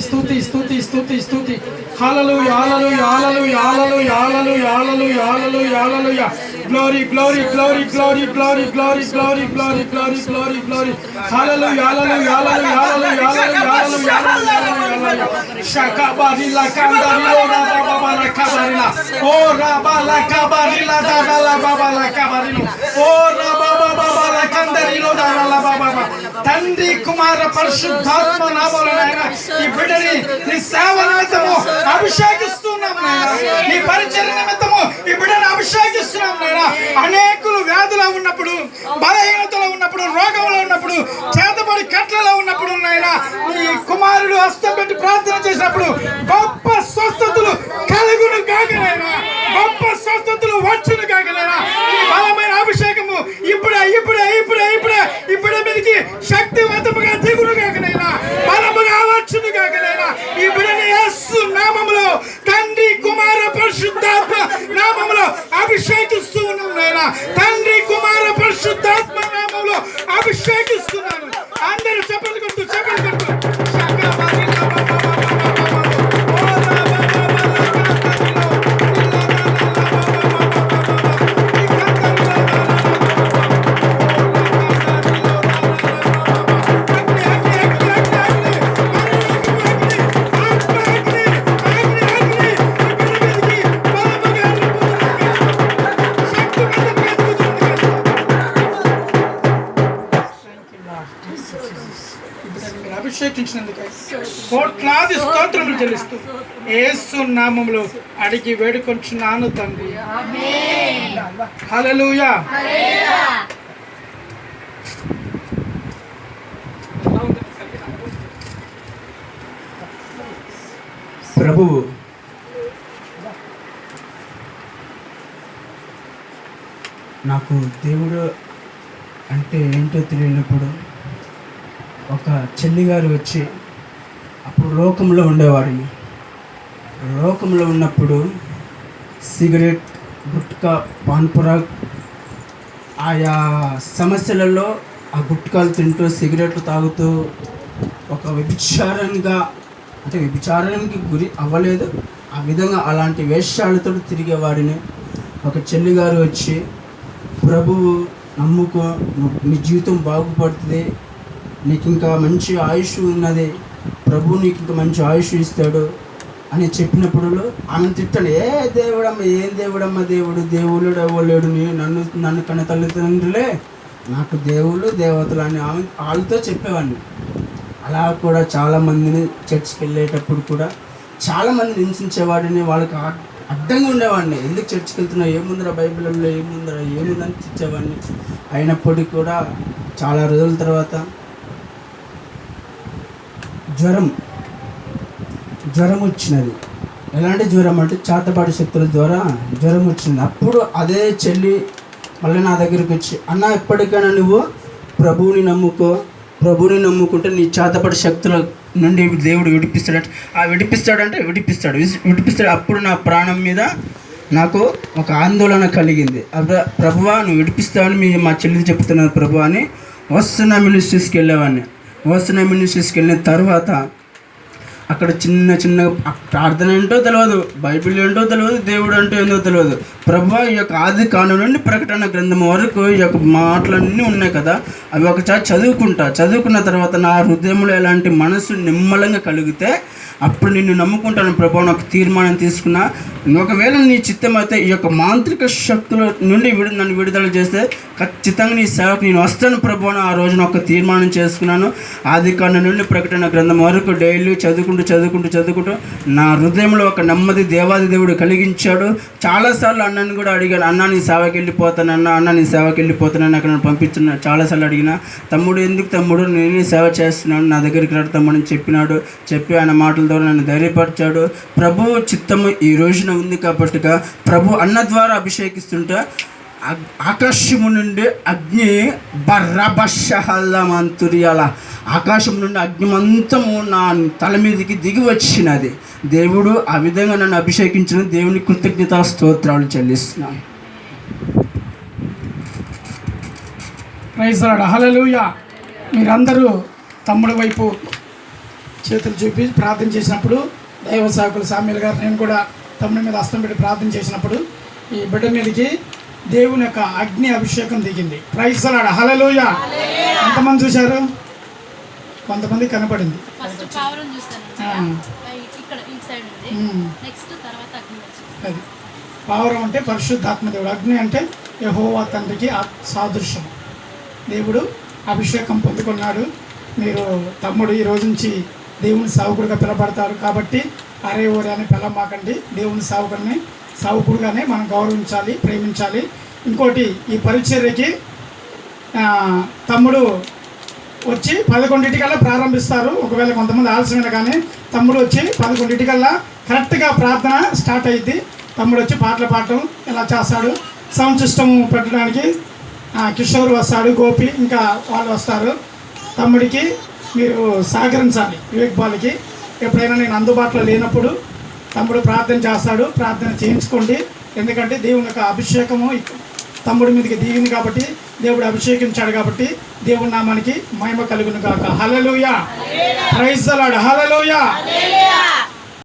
స్థుతి స్థుతి స్థుతి స్థుతి హాలలు యాలలు యాలలు యాలలు యాలలు యాలలు యాలలు యాలలు glory glory glory glory glory glory glory glory glory glory glory hallelujah యాలలు యాలలు యాలలు యాలలు యాలలు షకబరిలా కందరిలో రాబా కబరిల ఓ రాబాల కబరిల దాదాల బాబాల కబరిల ఓ తండ్రి కుమార పరిశుద్ధాత్మ నామములో నాయన ఈ బిడ్డని నీ సేవ నిమిత్తము అభిషేకిస్తున్నాం నాయన. నీ పరిచయ నిమిత్తము ఈ బిడ్డను అభిషేకిస్తున్నాం నాయన. అనేకులు వ్యాధులు ఉన్నప్పుడు Uzbekistan! అభిషేకించినందుకు కోట్లాది స్తోత్రములు చెల్లిస్తూ. యేసు నామములో అడిగి వేడుకొంచున్నాను తండ్రి. హల్లెలూయా. ప్రభువు నాకు దేవుడు అంటే ఏంటో తెలియనప్పుడు ఒక చెల్లి గారు వచ్చి అప్పుడు లోకంలో ఉండేవాడిని లోకంలో ఉన్నప్పుడు సిగరెట్ గుట్కా పాన్పురాగ్ ఆయా సమస్యలలో ఆ గుట్కాలు తింటూ సిగరెట్లు తాగుతూ ఒక వ్యభిచారంగా అంటే వ్యభిచారానికి గురి అవ్వలేదు. ఆ విధంగా అలాంటి వేషాలతో తిరిగేవాడిని. ఒక చెల్లి గారు వచ్చి ప్రభువు నమ్ముకో నీ జీవితం బాగుపడుతుంది. నీకు ఇంకా మంచి ఆయుష్ ఉన్నది. ప్రభు నీకు ఇంకా మంచి ఆయుష్ ఇస్తాడు అని చెప్పినప్పుడు ఆమె తిట్టాడు ఏ దేవుడమ్మ ఏం దేవుడమ్మ దేవుడు దేవుడు ఎవలేడు నన్ను నన్ను కన్న తల్లిదండ్రులే. నాకు దేవుళ్ళు దేవతలు అని ఆమె వాళ్ళతో చెప్పేవాడిని. అలా కూడా చాలామందిని చర్చికి వెళ్ళేటప్పుడు కూడా చాలామందిని హింసించేవాడిని వాళ్ళకి అడ్- అడ్డంగా ఉండేవాడిని. ఎందుకు చర్చికి వెళ్తున్నా ఏముందిరా బైబిల్లో ఏముందిరా? ఏముందని తెచ్చేవాడిని అయినప్పటికీ కూడా చాలా రోజుల తర్వాత జ్వరం. జ్వరం వచ్చినది. ఎలాంటి జ్వరం అంటే చేతపాటి శక్తుల ద్వారా జ్వరం వచ్చింది అప్పుడు అదే చెల్లి మళ్ళీ నా దగ్గరికి వచ్చి అన్న ఎప్పటికైనా నువ్వు ప్రభువుని నమ్ముకో. ప్రభువుని నమ్ముకుంటే నీ చేతపడి శక్తుల నుండి దేవుడు విడిపిస్తాడు ఆ విడిపిస్తాడంటే విడిపిస్తాడు. విడిపిస్తాడు. అప్పుడు నా ప్రాణం మీద నాకు ఒక ఆందోళన కలిగింది. ప్రభువా నువ్వు విడిపిస్తావని మీ మా చెల్లి చెప్తున్నాను ప్రభు అని వస్తున్న మినిస్ట్రీస్కి వెళ్ళేవాడిని. వస్తున్న మినిస్ట్రీస్కి వెళ్ళిన తర్వాత అక్కడ చిన్న చిన్న ప్రార్థన ఏంటో తెలియదు బైబిల్ ఏంటో తెలియదు దేవుడు అంటే ఏంటో తెలియదు ప్రభు ఈ యొక్క ఆది కాండం నుండి ప్రకటన గ్రంథం వరకు ఈ యొక్క మాటలన్నీ ఉన్నాయి కదా. అవి ఒకసారి చదువుకుంటా. చదువుకున్న తర్వాత నా హృదయంలో ఎలాంటి మనసు నిమ్మలంగా కలిగితే అప్పుడు నిన్ను నమ్ముకుంటాను ప్రభు నాకు తీర్మానం తీసుకున్నా. ఒకవేళ నీ చిత్తం అయితే ఈ యొక్క మాంత్రిక శక్తుల నుండి విడు నన్ను విడుదల చేస్తే ఖచ్చితంగా నీ సేవకు నేను వస్తాను ప్రభు ఆ రోజున ఒక తీర్మానం చేసుకున్నాను. ఆది కాండం నుండి ప్రకటన గ్రంథం వరకు డైలీ చదువుకుంటూ చదువుకుంటూ చదువుకుంటూ నా హృదయంలో ఒక నెమ్మది దేవాది దేవుడు కలిగించాడు. చాలాసార్లు అన్నని కూడా అడిగాను అన్న నీ సేవకి వెళ్ళిపోతాను అన్న నీ సేవకి వెళ్ళిపోతానని అక్కడ పంపించిన చాలాసార్లు అడిగిన తమ్ముడు ఎందుకు తమ్ముడు? నేనే సేవ చేస్తున్నాను నా దగ్గరికి రాడు తమ్ముడు అని చెప్పినాడు. చెప్పి ఆయన మాటల ద్వారా నన్ను ధైర్యపరిచాడు. ప్రభు చిత్తము ఈ రోజున ఉంది కాబట్టిగా ప్రభు అన్న ద్వారా అభిషేకిస్తుంటే ఆకాశము నుండి అగ్ని బర్రబషహల్లమంతురియాల ఆకాశం నుండి అగ్నిమంతము నా తల మీదకి దిగి వచ్చినది. దేవుడు ఆ విధంగా నన్ను అభిషేకించిన దేవుని కృతజ్ఞతా స్తోత్రాలు చెల్లిస్తున్నాను. ప్రైజ్లాడ్ హల్లెలూయా మీరందరూ తమ్ముడి వైపు చేతులు చూపి ప్రార్థన చేసినప్పుడు దైవ సాకులు సామ్యులు గారు నేను కూడా తమ్ముడి మీద హస్తం పెట్టి ప్రార్థన చేసినప్పుడు ఈ బిడ్డ మీదకి దేవుని యొక్క అగ్ని అభిషేకం దిగింది. ప్రైసలాడ హలలోయ ఎంతమంది చూశారు? కొంతమంది కనపడింది. అది. పావురం అంటే పరిశుద్ధాత్మ దేవుడు. అగ్ని అంటే యహోవా తండ్రికి సాదృశ్యం. దేవుడు అభిషేకం పొందుకున్నాడు. మీరు తమ్ముడు ఈ రోజు నుంచి దేవుని సావుకుడిగా పిలబడతారు కాబట్టి అరే ఓరే అని పిలమాకండి దేవుని సావుకుడిని సావుకుడుగానే మనం గౌరవించాలి ప్రేమించాలి. ఇంకోటి ఈ పరిచర్యకి తమ్ముడు వచ్చి పదకొండింటికల్లా ప్రారంభిస్తారు. ఒకవేళ కొంతమంది ఆలస్యమైన కానీ తమ్ముడు వచ్చి పదకొండింటికల్లా కరెక్ట్గా ప్రార్థన స్టార్ట్ అయ్యింది తమ్ముడు వచ్చి పాటలు పాడటం ఇలా చేస్తాడు సౌండ్ సిస్టమ్ పెట్టడానికి కిషోర్ వస్తాడు గోపి ఇంకా వాళ్ళు వస్తారు. తమ్ముడికి మీరు సహకరించాలి వివేక్ బాలకి. ఎప్పుడైనా నేను అందుబాటులో లేనప్పుడు తమ్ముడు ప్రార్థన చేస్తాడు. ప్రార్థన చేయించుకోండి. ఎందుకంటే దేవుని యొక్క అభిషేకము తమ్ముడి మీదకి దిగింది కాబట్టి దేవుడు అభిషేకించాడు కాబట్టి దేవుడి నామానికి మహిమ కలుగును కాక హలలుయ ప్రైజ్ అలాడు హలలుయ